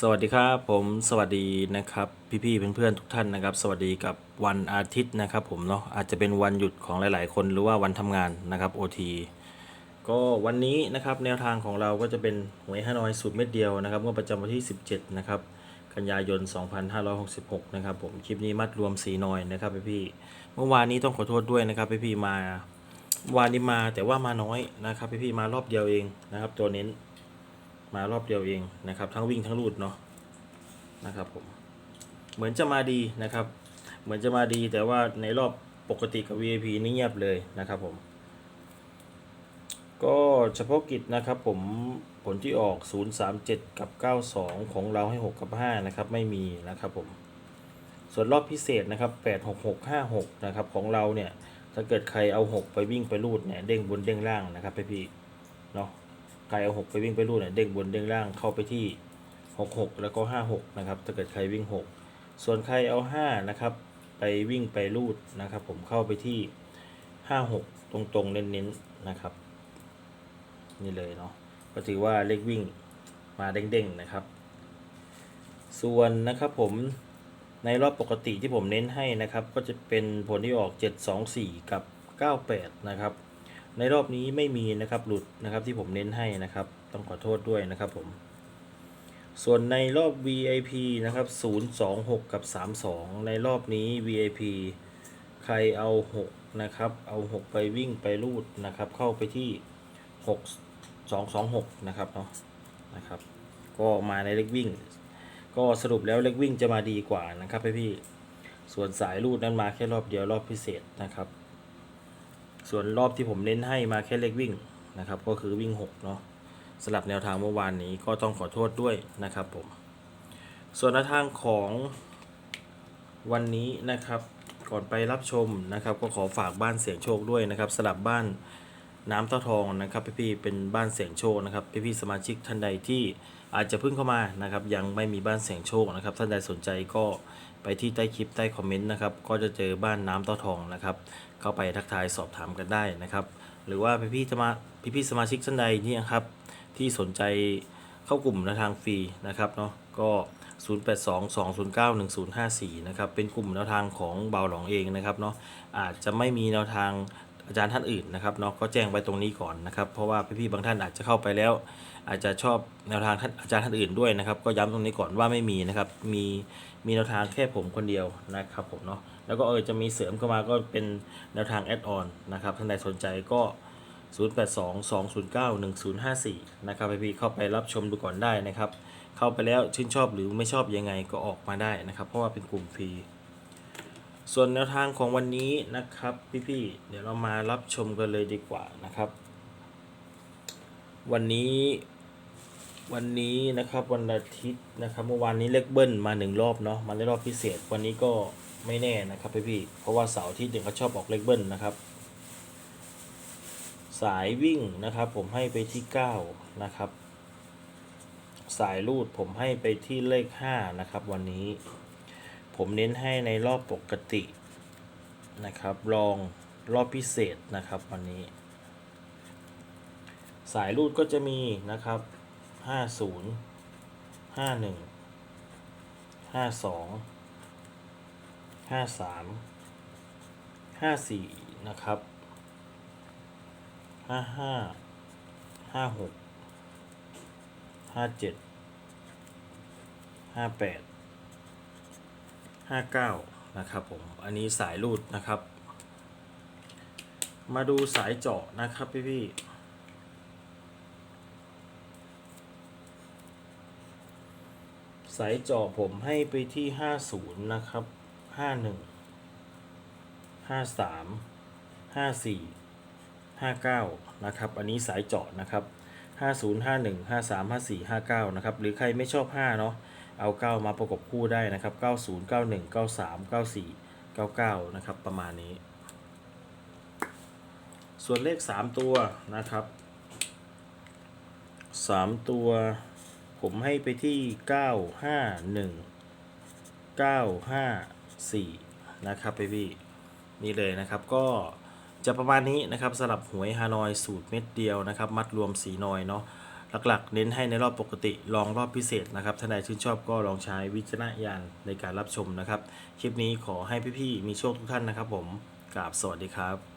สวัสดีครับผมสวัสดีนะครับพี่ๆเพื่อนๆทุกท่านนะครับ สวัสดีกับวันอาทิตย์นะครับผมเนาะอาจจะเป็นวันหยุดของหลายๆ คนหรือว่าวันทำงานนะครับ OT ก็วันนี้นะครับแนวทางของเราก็จะเป็นหวยฮานอยสูตรเม็ดเดียวนะครับงวดประจำวันที่ 17นะครับกันยายน 2566นะครับผมคลิปนี้มัดรวมสีนอยนะครับพี่ๆเมื่อวานนี้ต้องขอโทษด้วยนะครับพี่ๆมาวานนี้มาแต่ว่ามาน้อยนะครับพี่ๆมารอบเดียวเองนะครับตัวเน้น มารอบเดียวเองนะครับ ทั้งวิ่งทั้งรูดเนาะนะครับผมเหมือนจะมาดีนะครับ เหมือนจะมาดีแต่ว่าในรอบปกติกับ VIP นี่เงียบเลยนะครับผม ก็เฉพาะกิจนะครับผมผลที่ออก 037 กับ 92 ของเราให้ 6 กับ 5 นะครับ ไม่มีนะครับผม ส่วนรอบพิเศษนะครับ 86656 นะครับ ของเราเนี่ย ถ้าเกิดใครเอา 6 ไปวิ่งไปรูดเนี่ย เด้งบนเด้งล่างนะครับพี่เนาะ ใครเอาหกไปวิ่งไปรูดเนี่ยเด้งบนเด้งล่างเข้าไปที่หกหกแล้วก็ห้าหกนะครับถ้าเกิดใครวิ่งหกส่วนใครเอาห้านะครับไปวิ่งไปรูดนะครับ ผมเข้าไปที่ห้าหกตรงๆเน้นๆนะครับ นี่เลยเนาะก็ถือว่าเลขวิ่งมาเด้งๆนะครับ ส่วนนะครับผมในรอบปกติที่ผมเน้นให้นะครับ ก็จะเป็นผลที่ออก 724 กับ 98 นะครับ ในรอบนี้ไม่มีนะครับหลุดนะครับที่ผมเน้นให้นะครับ ต้องขอโทษด้วยนะครับผม ส่วนในรอบ VIP นะครับ 026 กับ 32 ในรอบนี้ VIP ใครเอา 6 นะครับ เอา 6 ไปวิ่งไปรูดนะครับ เข้าไปที่ 6 226 นะครับเนาะนะครับ ก็มาในเล็กวิ่ง ก็สรุปแล้วเล็กวิ่งจะมาดีกว่านะครับพี่ๆส่วนสายรูดนั้นมาแค่รอบเดียวรอบพิเศษนะครับ ส่วนรอบที่ผมเน้นให้มาแค่เลขวิ่งนะครับ ก็คือวิ่ง6เนาะสลับแนวทางเมื่อวานนี้ก็ต้องขอโทษด้วยนะครับผม ส่วนแนวทางของวันนี้นะครับ ก่อนไปรับชมนะครับ ก็ขอฝากบ้านเสียงโชคด้วยนะครับสลับบ้าน น้ำเต้าทองนะครับพี่ๆเป็นบ้านเสียงโชคนะครับพี่ๆสมาชิกท่านใดที่อาจจะเพิ่งเข้ามานะครับยังไม่มีบ้านเสียงโชคนะครับท่านใดสนใจก็ไปที่ใต้คลิปใต้คอมเมนต์นะครับก็จะเจอบ้านน้ำเต้าทองนะครับเข้าไปทักทายสอบถามกันได้นะครับหรือว่าพี่ๆจะมาพี่ๆสมาชิกท่านใดนี่ครับที่สนใจเข้ากลุ่มแนวทางฟรีนะครับเนาะก็ 0822091054 นะครับ เป็นกลุ่มแนวทางของเบาหลองเองนะครับเนาะอาจจะไม่มีแนวทาง อาจารย์ท่านอื่นนะครับเนาะก็แจ้งไปตรงนี้ก่อนนะครับ เพราะว่าพี่ๆบางท่านอาจจะเข้าไปแล้ว อาจจะชอบแนวทางท่านอาจารย์ท่านอื่นด้วยนะครับ ก็ย้ำตรงนี้ก่อนว่าไม่มีนะครับ มีมีแนวทางแค่ผมคนเดียวนะครับผมเนาะแล้วก็เออจะมีเสริมเข้ามาก็เป็นแนวทางแอดออนนะครับท่านใดสนใจก็ 0822091054 นะครับพี่ๆเข้าไปรับชมดูก่อนได้นะครับ เข้าไปแล้วชื่นชอบหรือไม่ชอบยังไงก็ออกมาได้นะครับ เพราะว่าเป็นกลุ่มฟรี ส่วนแนวทางของวันนี้นะครับพี่ๆเดี๋ยวเรามารับชมกันเลยดีกว่านะครับ วันนี้วันนี้นะครับวันอาทิตย์นะครับเมื่อวานนี้เลขเบิ้ลมาหนึ่งรอบเนาะมาในรอบพิเศษ วันนี้ก็ไม่แน่นะครับพี่ๆเพราะว่าเสาร์อาที่หนึ่งเขาชอบออกเลขเบิ้ลนะครับ สายวิ่งนะครับ ผมให้ไปที่9นะครับ สายรูดผมให้ไปที่เลข5นะครับ วันนี้ ผมเน้นให้ในรอบปกตินะครับรองรอบพิเศษนะครับวันนี้ สายรูดก็จะมีนะครับ 50 51 52 53 54 นะครับห้าห้า ห้าเก้านะครับผม อันนี้สายรูดนะครับ มาดูสายเจาะนะครับพี่พี่สายเจาะผมให้ไปที่ห้าศูนย์นะครับห้าหนึ่งห้าสามห้าสี่59 นะครับ อันนี้สายเจาะนะครับ 50 51 53 54 59 นะครับ หรือใครไม่ชอบ 5 เนาะ เอา 9 มาประกบคู่ได้นะครับ 90 91 93 94 99 นะครับ ประมาณนี้ ส่วนเลข 3 ตัวนะครับ 3 ตัว ผมให้ไปที่ 951 954 นะครับพี่พี่นี่เลยนะครับก็จะประมาณนี้นะครับสำหรับหวยฮานอยสูตรเม็ดเดียวนะครับ มัดรวมสีนอยเนาะ หลักๆ เน้นให้ในรอบปกติ ลองรอบพิเศษนะครับท่านใดชื่นชอบก็ลองใช้วิจารณญาณในการรับชมนะครับ คลิปนี้ขอให้พี่ๆมีโชคทุกท่านนะครับผมกราบสวัสดีครับ